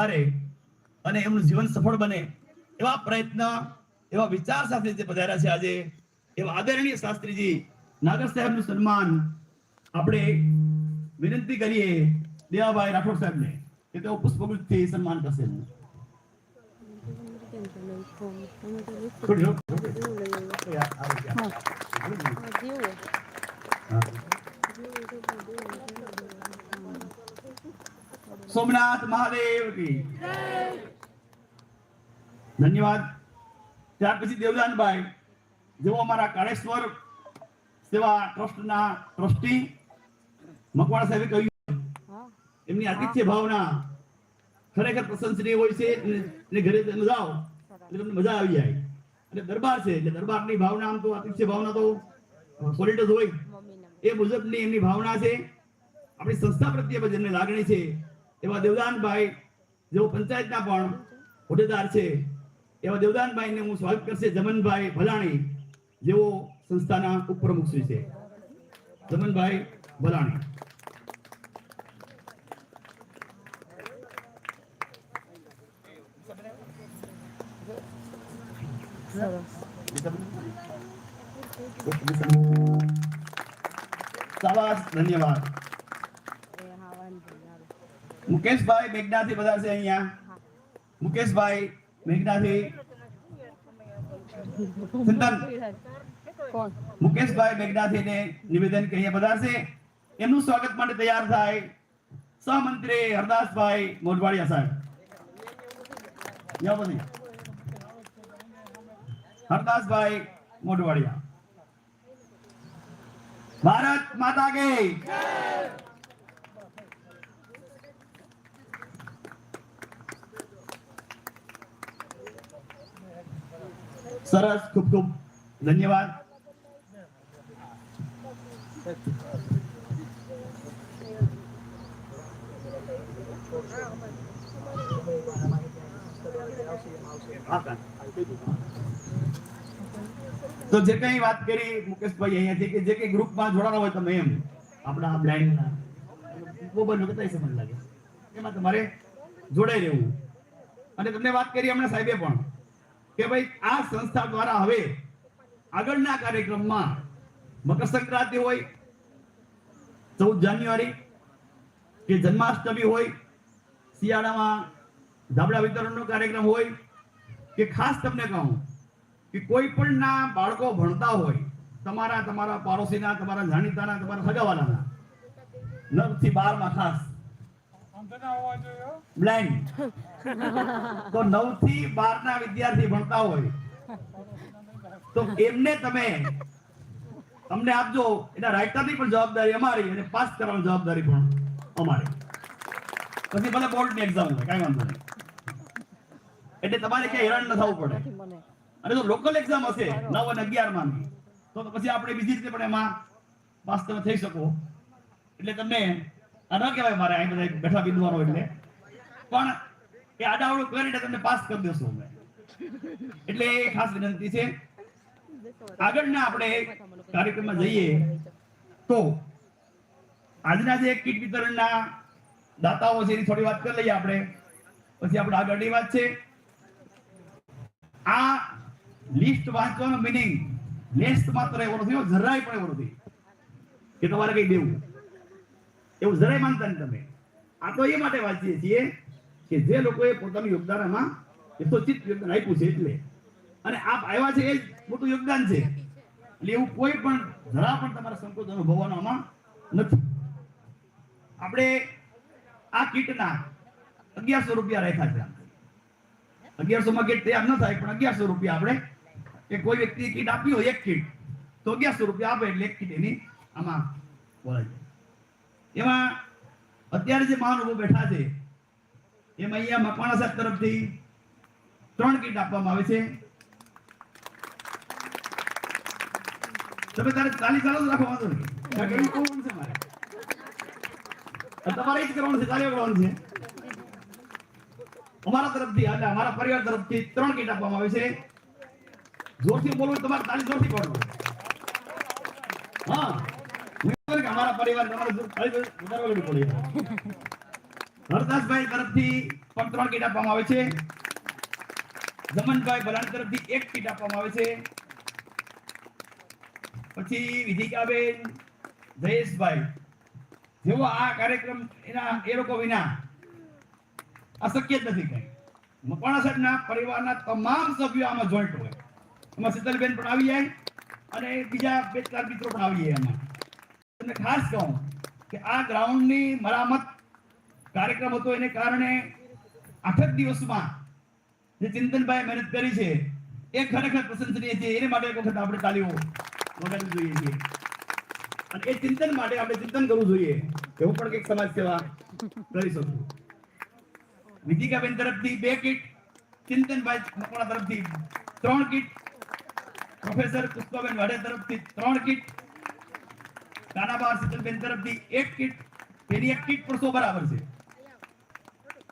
કરે અને એમનું જીવન સફળ બને એવા પ્રયત્ન, એવા વિચાર સાથે જે પધાર્યા છે આજે, એવા આદરણીય શાસ્ત્રીજી નાગર સાહેબનું સન્માન આપણે વિનંતી કરીએ દેવાભાઈ રાઠોડ સાહેબને કે તેઓ પુષ્પગુચ્છથી સન્માન કરશે. હા. સોમનાથ મહાદેવ કી. ધન્યવાદ. ત્યાર પછી દેવદાનભાઈ, જેઓ અમારા કાળેશ્વર સેવા ટ્રસ્ટના ટ્રસ્ટી, મકવાણા સાહેબે કહ્યું. એમની આતિથ્ય ભાવના ખરેખર પ્રશંસનીય હોય છે અને- ઘરે તમે જાઓ એટલે તમને મજા આવી જાય. અને દરબાર છે, એટલે દરબારની ભાવના આમ તો આતિથ્ય ભાવના તો સોલિડ હોય. એ મુજબની એમની ભાવના છે. આપણી સંસ્થા પ્રત્યે જેમને લાગણી છે એવા દેવદાનભાઈ જેઓ પંચાયતના પણ હોદ્દેદાર છે એવા દેવદાનભાઈને હું સ્વાગત કરશે જમનભાઈ ભલાણી જેઓ સંસ્થાના ઉપપ્રમુખ શ્રી છે. જમનભાઈ ભલાણી. શાબાશ ધન્યવાદ. મુકેશભાઈ મેઘનાથી પધારશે અહીંયા મુકેશભાઈ મેઘનાથી ચિંતન મુકેશભાઈ મેઘનાથીને નિવેદન કે અહીંયા પધારશે એમનું સ્વાગત માટે તૈયાર થાય સહમંત્રી હરદાસભાઈ મોઢવાડિયા સાહેબ જાઓ બધી હરદાસભાઈ મોઢવાડિયા ભારત માતા કી સરસ, ખૂબ ખૂબ ધન્યવાદ. તો જે કઈ વાત કરી મુકેશભાઈ અહીંયાથી કે જે કઈ ગ્રુપમાં જોડાના હોય તમે એમ, આપણા બ્લાઇન્ડ બહુ બધું કતાઈ સમજ લાગે. એમાં તમારે જોડાઈ રહેવું. અને તમને વાત કરી હમણાં સાહેબે પણ. કે ભાઈ આ સંસ્થા દ્વારા હવે આગળના કાર્યક્રમમાં મકર સંક્રાંતિ હોય ચૌદ જાન્યુઆરી કે જન્માષ્ટમી હોય શિયાળામાં ધાબળા વિતરણનો કાર્યક્રમ હોય કે ખાસ તમને કહું કે કોઈ પણ ના બાળકો ભણતા હોય તમારા તમારા પાડોશીના તમારા જાણીતાના તમારા સગાવાલાના નવથી બારમાં ખાસ બ્લાઇન્ડ તો નવથી બાર ના વિદ્યાર્થી ભણતા હોય. તો એમને તમે, અમને આપજો, એના રાઇટરની પણ જવાબદારી અમારી અને પાસ કરવાની જવાબદારી પણ અમારી. પછી ભલે બોર્ડની એક્ઝામ હોય, કાંઈ વાંધો નહીં. એટલે તમારે ક્યાંય હેરાન ન થવું પડે. અને જો લોકલ એક્ઝામ હશે, નવ અને અગિયારમાં તો પછી આપણે બીજી રીતે પણ એમાં પાસ તમે થઈ શકો. એટલે તમને આ ન કહેવાય મારે અહીં બધા બેઠા વિદ્વાનો એટલે. પણ એ આડાવડું કરીને તમને પાસ કરી દેશું અમે. એટલે એ ખાસ વિનંતી છે. આગળના આપણે કાર્યક્રમમાં જઈએ તો આજના જે કીટ વિતરણના દાતાઓ છે એની થોડી વાત કરી લઈએ આપણે. પછી આપણે આગળની વાત છે. આ લિસ્ટ વાંચવાનો મિનિંગ લેસ્ટ માત્ર એવો નથી જરાય પણ એવો નથી. કે તમારે કઈ દેવું. એવું જરાય માનતા નહીં તમે. આ તો એ માટે વાંચીએ છીએ કે જે લોકોએ પોતાનું યોગદાન આમાં યથોચિત યોગદાન આપ્યું છે એટલે. અને આપ આવ્યા છે એ જ મોટું યોગદાન છે. એટલે એવું કોઈ પણ, જરા પણ તમારા સંકોચ અનુભવવાનો આમાં નથી. આપણે આ કીટના અગિયારસો રૂપિયા રાખ્યા છે અગિયારસો માં કીટ તૈયાર ન થાય, પણ અગિયારસો રૂપિયા આપણે, કે કોઈ વ્યક્તિ કીટ આપી હોય એક કીટ, તો અગિયારસો રૂપિયા આપે એટલે એક કીટ એની આમાં બોલાય એમાં અત્યારે જે મહાનુભવ બેઠા છે એમાં અહીંયા મકવાણા સાહેબ તરફથી ત્રણ કીટ આપવામાં આવે છે. તમે તારે ચાલી ચાલો રાખો, વાંધો નહીં. કરવાનું છે મારે. તમારે જ કરવાનું છે ચાલ્યા કરવાનું છે. અમારા તરફથી, એટલે અમારા પરિવાર તરફથી ત્રણ કીટ આપવામાં આવે છે. જોરથી બોલવું તમારે તાલી જોરથી પાડવું હા. અમારા પરિવાર તમારે તાળી વધારવા પડે હરદાસભાઈ તરફથી પણ ત્રણ કીટ આપવામાં આવે છે. દમનભાઈ ભલાણ તરફથી એક કીટ આપવામાં આવે છે. પછી વિધિકાબેન, જયેશભાઈ, જેવો આ કાર્યક્રમ એના, એ લોકો વિના અશક્ય જ નથી કઈ. મકવાણા સાહેબના પરિવારના તમામ સભ્યો આમાં જોઈન્ટ હોય. એમાં શીતલબેન પણ આવી જાય અને બીજા બે ચાર મિત્રો પણ આવી જાય એમાં. તમને ખાસ કહું કે આ ગ્રાઉન્ડની મરામત કાર્યક્રમ હતો એને કારણે આઠ દિવસમાં જે ચિંતનભાઈ મહેનત કરી છે, એ ખરેખર પ્રશંસનીય છે. એને માટે એક વખત આપણે તાલીઓ વગાડવી જોઈએ છીએ. અને એ ચિંતન માટે આપણે ચિંતન કરવું જોઈએ. હું પણ કંઈક સમાજ સેવા કરી શકું. વિધિકાબેન તરફથી બે કીટ, ચિંતનભાઈ મકવાણા તરફથી ત્રણ કીટ, પ્રોફેસર પુષ્પાબેન વાડે તરફથી ત્રણ કીટ કાનાબા શીતલબેન તરફથી એક કીટ એની એક કીટ પણ સો બરાબર છે.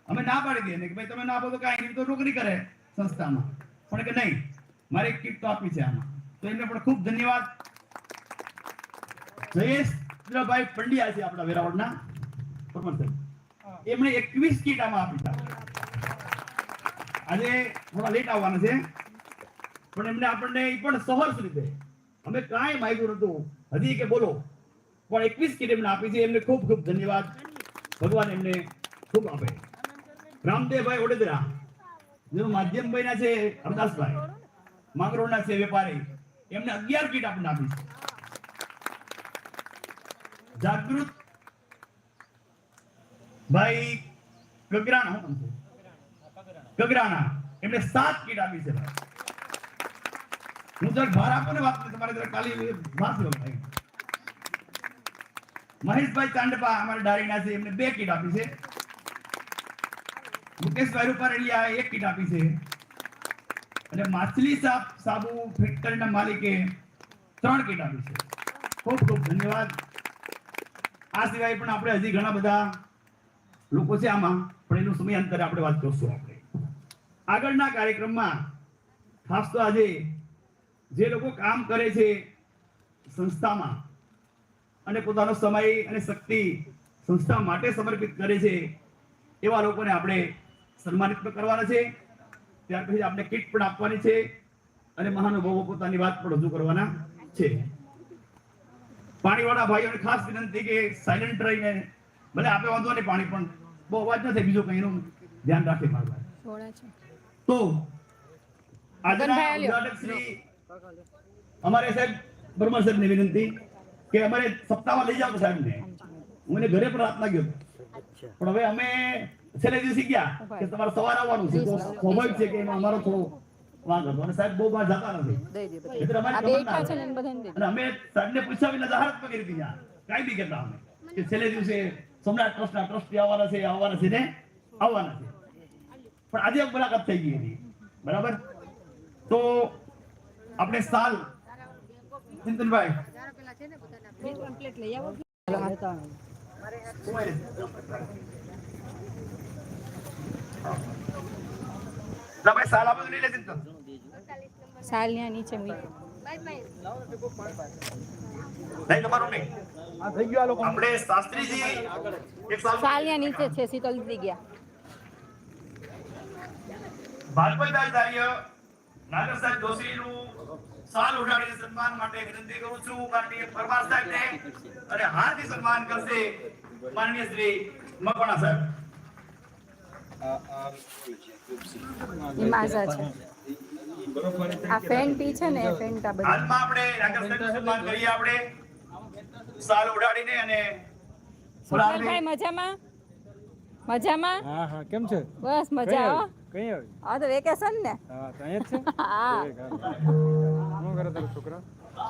અમે ના પાડી દઈએ. કે ભાઈ તમે ના તો કાંઈ નહીં તો નોકરી કરે સંસ્થામાં. પણ કે નહીં, મારે એક કીટ તો આપી છે આમાં. તો એમને પણ ખૂબ ધન્યવાદ. જયેશભાઈ પંડ્યા છે આપણા વેરાવળના. પ્રમોદ એમણે એકવીસ કીટ આમાં આપી હતા આજે થોડા લેટ આવવાના છે. પણ એમને આપણને એ પણ સહર્ષ રીતે. અમે કાંઈ માગ્યું નતું હજી કે બોલો. પણ એકવીસ કીટ એમને આપી છે. એમને ખૂબ ખૂબ ધન્યવાદ. ભગવાન એમને ખૂબ આપે. રામદેવભાઈ વડોદરા જેનું માધ્યમભાઈ ના છે, હરદાસભાઈ. માંગરોળના છે, વેપારી. એમને અગિયાર કીટ આપણને આપી છે. જાગૃત ભાઈ ગગરાણા ગગરાણા. એમને સાત કીટ આપી છે હું જરાક ભાર આપો ને વાત તમારે જરાક કાલી થયો ભાઈ. મહેશભાઈ ચાંડપા અમારા ડારીના છે, એમને બે કીટ આપી છે. મુકેશભાઈ આ એક કીટ આપી છે. અને માછલી સાપ, સાબુ, ફેક્ટરીના માલિકે ત્રણ કીટ આપી છે. ખૂબ ખૂબ ધન્યવાદ. આ સિવાય પણ આપણે હજી ઘણા બધા લોકો છે આમાં, પણ એનું સમયાંતરે આપણે વાત કરશું આપણે. આગળના કાર્યક્રમમાં ખાસ તો આજે જે લોકો કામ કરે છે સંસ્થામાં અને પોતાનો સમય અને શક્તિ સંસ્થા માટે સમર્પિત કરે છે, એવા લોકોને આપણે સન્માનિત પણ કરવાના છે. ત્યાર પછી આપણે કીટ પણ આપવાની છે અને મહાનુભાવો પોતાની વાત પણ રજૂ કરવાના છે. પાણીવાળા ભાઈઓને ખાસ વિનંતી કે સાયલન્ટ રહીને ભલે આપે વાંધો નહીં પાણી પણ બહુ અવાજ ન થાય બીજું કંઈ એનું ધ્યાન રાખે મારું તો આજના ઉદ્ઘાટક શ્રી અમારે સાહેબ બ્રહ્મા સાહેબને વિનંતી કે અમારે સપ્તાહમાં લઈ જાઓ સાહેબને. હું એને ઘરે પણ રાત લાગ્યો પણ હવે અમે છેલ્લે દિવસે ગયા. કે તમારે સવારે આવવાનું છે. તો સ્વાભાવિક છે કે એમાં અમારો થોડો વાંધો હતો અને સાહેબ બહુ બહાર જતા નથી. એટલે આ અમારી આવે. અને અમે સાહેબને પૂછ્યા વિના જાહેરાત પણ કરી હતી. કાંઈ બી કહેતા અમે. કે છેલ્લે દિવસે સોમનાથ ટ્રસ્ટના ટ્રસ્ટી આવવાના છે આવવાના છે ને આવવાના છે. પણ આજે એક મુલાકાત થઈ ગઈ હતી બરાબર? તો આપણે સાલ ચિંતનભાઈ. ના ભાઈ સાલ ન્યા નીચે મૂકી. નહીં તમારું નહીં આપણે શાસ્ત્રીજી એક સાલ સાલ નીચે છે શીતલ દીદી ગયા. ભાજપાચાર્ય નાગર સાહેબ જોશીનું સાલ ઉડાડીને સન્માન માટે વિનંતી કરું છું. માનનીય પરમાર સાહેબને અને હાર્દિક સન્માન કરશે માનનીય શ્રી મકવાણા સાહેબ. માઝા છે. આ ફેન્ટી છે ને ફેન્ટા બધી. હાલમાં આપણે નાગર સન્માન કરીએ આપણે. સાલ ઉડાડીને અને સુંદરભાઈ મજામાં? મજામાં? હા હા કેમ છે? બસ મજા હો. કઈ આવી? આ તો વેકેશન ને? હા તો અહીંયા છે? હા. શું કરે તારો છોકરા?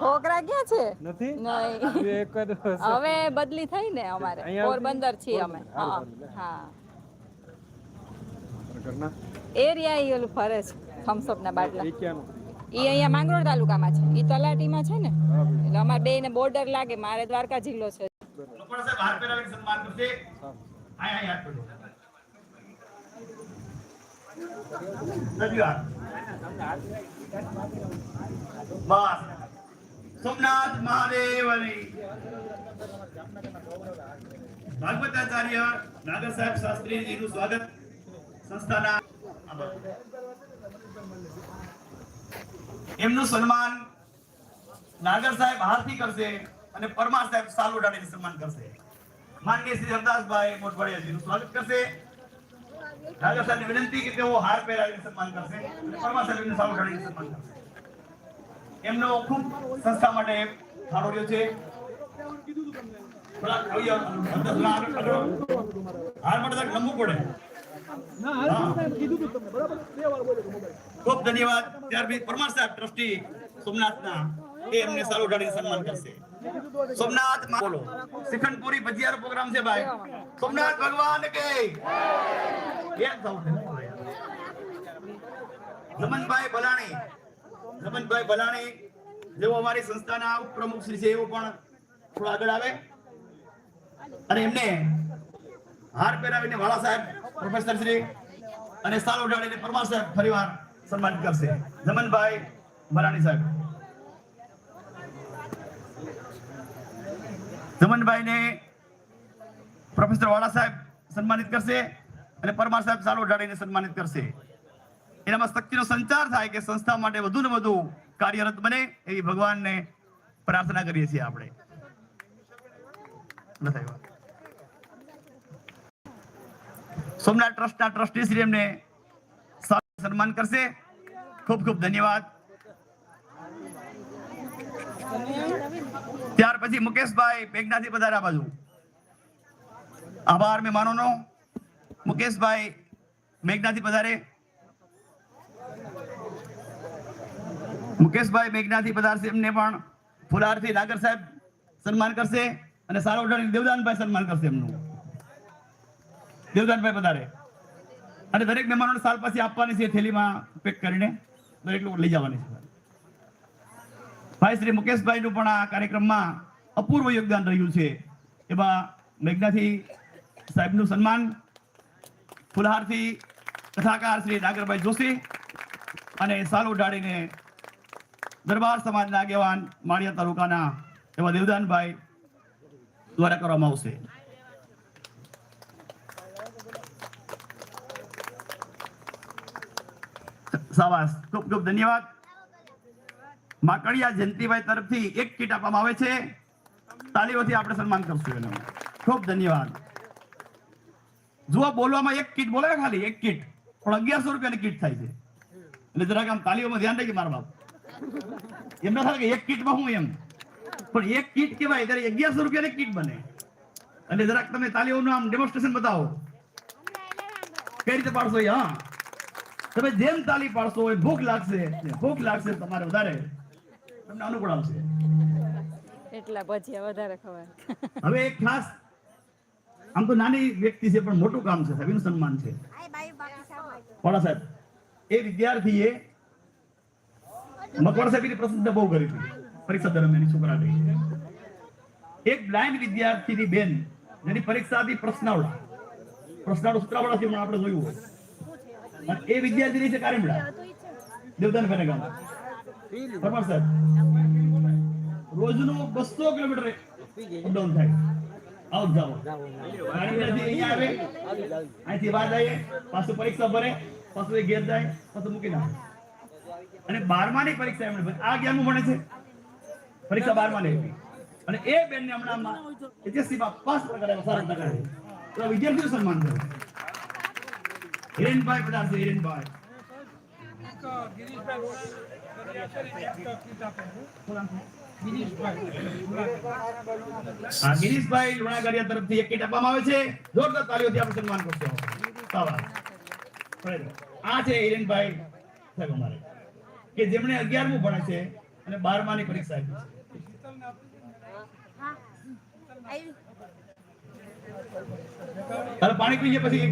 છોકરા ક્યાં છે? નથી? નહીં. હવે બદલી થઈ ને અમારે. પોરબંદર છીએ અમે. હા. ઘરના? એરિયા એ ઓલું ફરે છે થમ્સઅપ ના બાટલા. એ અહીંયા માંગરોળ તાલુકામાં છે. એ તલાટીમાં છે ને? એટલે અમારે બે ને બોર્ડર લાગે મારે દ્વારકા જિલ્લો છે. સોમનાથ મહાદેવની. ભાગવતાચાર્ય નાગર સાહેબ શાસ્ત્રીજીનું સ્વાગત. એમનું સન્માન નાગર સાહેબ હારથી કરશે અને પરમાર સાહેબ સાલ સન્માન કરશે માનનીય શ્રી હરદાસભાઈ મોટવાડિયાજીનું સ્વાગત કરશે નાગર સાહેબને વિનંતી કે તેઓ હાર પહેરાવીને સન્માન કરશે અને પરમાર સાહેબને સાલ ઉડાડીને સન્માન કરશે એમનો ખૂબ સંસ્થા માટે ફાળો રહ્યો છે. હાર માટે લંબુ પડે. ખૂબ ધન્યવાદ. ત્યારબાદ પરમાર સાહેબ, ટ્રસ્ટી સોમનાથના, એ એમને સારું ઢાળીને સન્માન કરશે. સોમનાથ બોલો. શિખંડપુરી ભજીયાનો પ્રોગ્રામ છે, ભાઈ. સોમનાથ ભગવાન કે. રમનભાઈ ભલાણી. રમનભાઈ ભલાણી, જેઓ અમારી સંસ્થાના ઉપપ્રમુખ શ્રી છે એવો પણ થોડા આગળ આવે. અને એમને હાર પહેરાવીને વાળા સાહેબ પ્રોફેસર શ્રી અને સાલ ઉડાડીને પરમાર સાહેબ ફરીવાર સન્માનિત કરશે. જમનભાઈ મરાણી સાહેબ. જમનભાઈને પ્રોફેસર વાળા સાહેબ સન્માનિત કરશે અને પરમાર સાહેબ સાલ ઉડાડીને સન્માનિત કરશે. એનામાં શક્તિનો સંચાર થાય કે સંસ્થા માટે વધુ ને વધુ કાર્યરત બને એવી ભગવાનને પ્રાર્થના કરીએ છીએ આપણે ન થાય વાત. સોમનાથ ટ્રસ્ટના ટ્રસ્ટી શ્રી એમને સન્માન કરશે. ખૂબ ખૂબ ધન્યવાદ. ત્યાર પછી મુકેશભાઈ મેઘનાથી પધાર્યા બાજુ. આભાર મહેમાનોનો. મુકેશભાઈ મેઘનાથી પધારે. મુકેશભાઈ મેઘનાથી પધારશે એમને પણ. ફુલારથી નાગર સાહેબ સન્માન કરશે અને સારો દેવદાનભાઈ સન્માન કરશે એમનું. દેવદાનભાઈ પધારે. અને દરેક મહેમાનોને સાલ પાછી આપવાની છે, થેલીમાં પેક કરીને દરેક લોકો લઈ જવાની છે. ભાઈ શ્રી મુકેશભાઈ નું પણ આ કાર્યક્રમમાં અપૂર્વ યોગદાન રહ્યું છે. એમાં મેઘનાથી સાહેબનું સન્માન, ફુલહારથી કથાકાર શ્રી નાગરભાઈ જોશી અને સાલ ઢાળીને દરબાર સમાજના આગેવાન માળિયા તાલુકાના એવા દેવદાનભાઈ દ્વારા કરવામાં આવશે. સાબાસ ખૂબ ખૂબ ધન્યવાદ. માકડિયા જયંતિભાઈ તરફથી એક કીટ આપવામાં આવે છે. તાલીઓથી આપણે સન્માન કરશું એનું. ખૂબ ધન્યવાદ. જુઓ, બોલવામાં એક કીટ બોલે ખાલી, એક કીટ. પણ અગિયારસો રૂપિયાની કીટ થાય છે. એટલે જરાક આમ તાલીઓમાં ધ્યાન રાખી મારા બાપ. એમ ના થાય કે એક કીટમાં હું એમ. પણ એક કીટ કહેવાય, ત્યારે અગિયારસો રૂપિયાની કીટ બને. અને જરાક તમે તાલીઓનું આમ ડેમોન્સ્ટ્રેશન બતાવો. કઈ રીતે પાડશો હા? તમે જેમ તાલી પાડશો એ ભૂખ લાગશે. ભૂખ લાગશે તમારે વધારે તમને અનુકૂળ આવશે. એટલા ભજીયા વધારે ખવાય. હવે એક ખાસ આમ તો નાની વ્યક્તિ છે પણ મોટું કામ છે સાહેબ એનું સન્માન છે. વાળા સાહેબ એ વિદ્યાર્થીએ મકવાણા સાહેબની પ્રશંસા બહુ કરી હતી પરીક્ષા દરમિયાન છોકરા છોકરાને એક બ્લાઇન્ડ વિદ્યાર્થીની બેન જેની પરીક્ષા હતી પ્રશ્નાવડા પ્રશ્નાવડા સૂત્રાવડા પણ આપણે જોયું હોય. એ વિદ્યાર્થીની છે કારેમડા. દેવદાન ફેને ગામ પરમાર સાહેબ, રોજનું બસો કિલોમીટર અપડાઉન થાય. આવ, જાઓ. કારેમડાથી અહીંયા આવે, અહીંથી બહાર જાય પાછું પરીક્ષા ભરે, પાછું એ ઘેર જાય, પાછું મૂકી નાખે. અને બારમાની પરીક્ષા એમણે આ જ્ઞાનનું ભણે છે? પરીક્ષા બારમાની આવી અને એ બેનને હમણાં HSC માં પાસ કરાવ્યો, સારા તો વિદ્યાર્થીનું સન્માન કર્યું. હિરેનભાઈ પધારશે હિરેનભાઈ તરફથી એક કીટ આવે છે. જોરદાર તાળીઓથી આપણે આ છે હિરેનભાઈ અમારે કે જેમણે અગિયારમું ભણે છે અને બારમાની પરીક્ષા આપી છે. પાણી પીએ પછી.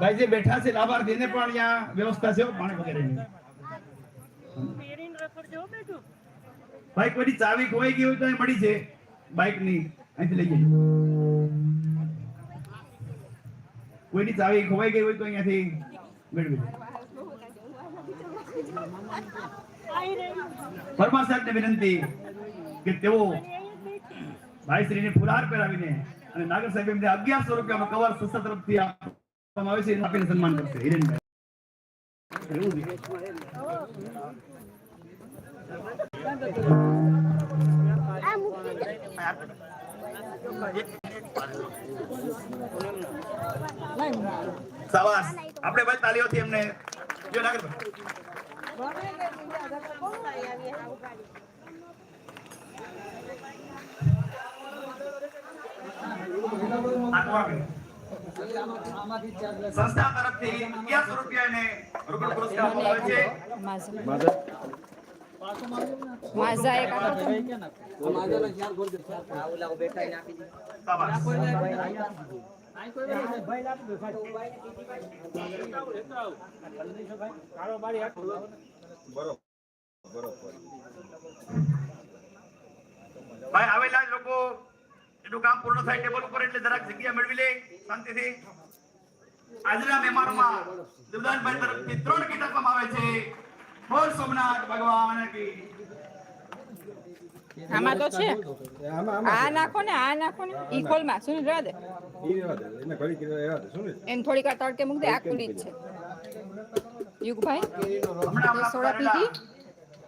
ભાઈ જે બેઠા છે લાભાર્થી એને પણ અહીંયા વ્યવસ્થા છે પાણી વગેરેની. ભાઈ કોઈ ચાવી ખોવાઈ ગઈ હોય તો મળી છે. બાઇકની અહીંથી લઈ જજો. કોઈની ચાવી ખોવાઈ ગઈ હોય તો અહીંયાથી મેળવી પરમાર સાહેબને વિનંતી કે તેઓ ભાઈશ્રીને ફુલાર પહેરાવીને અને નાગર સાહેબ એમને અગિયારસો રૂપિયાનો કવર સંસ્થા તરફથી આપવામાં આવે છે. આપીને સન્માન કરશે. હિરેનભાઈ. એવું શાબાશ આપણે ભાઈ તાલીઓથી એમને જો નાગરભાઈ સંસ્થા તરફથી અગિયારસો રૂપિયા એને રૂપિયા પુરસ્કાર છે. ભાઈ આવેલા લોકો. એનું કામ પૂર્ણ થાય ટેબલ ઉપર એટલે જરાક જગ્યા મેળવી લે. શાંતિથી. આજના મહેમાનોમાં દેવદાનભાઈ તરફથી ત્રણ ગીત આપવામાં આવે છે. બોલ સોમનાથ ભગવાન કી આમાં તો છે. આ નાખો ને આ નાખો ને. ઇક્વલમાં શું રહેવા દે. એમ થોડીક વાર તડકે મૂક દે આ કુડી છે. યુગભાઈ સોડા પીધી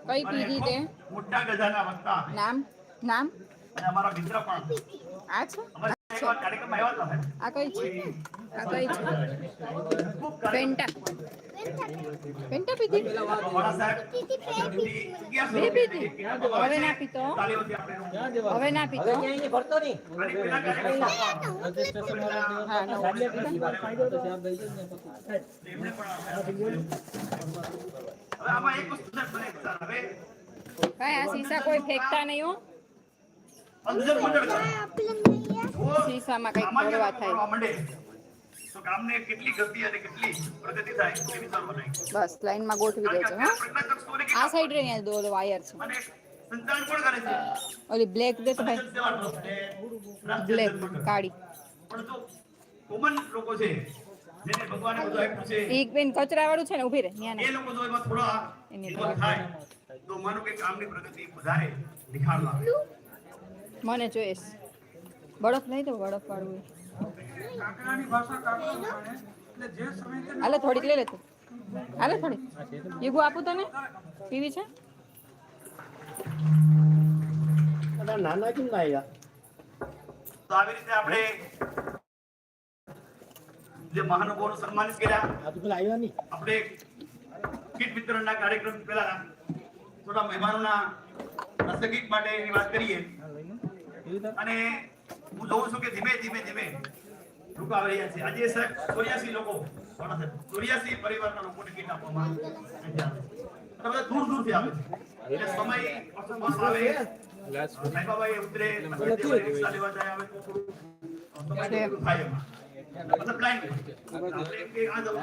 કઈ પીધી તે? મોટા ગજાના વક્તા. નામ? નામ? અને અમારા મિત્ર પણ. આ છે? આ કઈ છે આ કઈ છે પેન્ટા પેન્ટા પીધી બે પીધી હવે ના પીતો હવે ના પીતો ભાઈ આ સીસા કોઈ ફેંકતા નહીં હો અંજર મંડળ કરે. આ પેલા નહીં આ. શીશામાં કંઈક ભરવા થાય. તો ગામને કેટલી ગતિ અને કેટલી પ્રગતિ થાય એ વિચારવા લાયક. બસ લાઈનમાં ગોઠવી દેજો હા. આ સાઈડ રે અહીંયા દો વાયર છે. અને કોણ કરે છે? ઓલી બ્લેક દે તો ભાઈ. બ્લેક. કાળી. પણ જો કોમન લોકો છે જેને ભગવાને બધું આપ્યું છે ઈ બેન કચરા વાળું છે ને ઊભી રહે ન્યા એ લોકો જો એમાં થોડા એની થાય તો માનો કે કામની પ્રગતિ વધારે નિખાર લાવે મને જોઈશ. બળફ નહીં તો બળફ પાડવું હાલે થોડીક લઈ લેતો હાલે થોડીક. યુગો આપું તને? પીવી છે? તો આવી રીતે આપણે જે મહાનુભાવોનું સન્માનિત કર્યા. આપણે કીટ વિતરણના કાર્યક્રમ પહેલા થોડા મહેમાનોના રસગીત માટેની વાત કરીએ. અને હું જોઉં છું કે ધીમે ધીમે ધીમે લોકો આવી રહ્યા છે આજે સાહેબ ચોર્યાસી લોકો ચોર્યાસી પરિવારના લોકોને કીટ આપવામાં આવે દૂર દૂરથી આવે છે એટલે સમય અસમસ આવે સાહેબાબાઈ ઉતરે રિક્ષા લેવા જાય આવે તો થાય એમાં. મતલબ. આપણે આ જવું.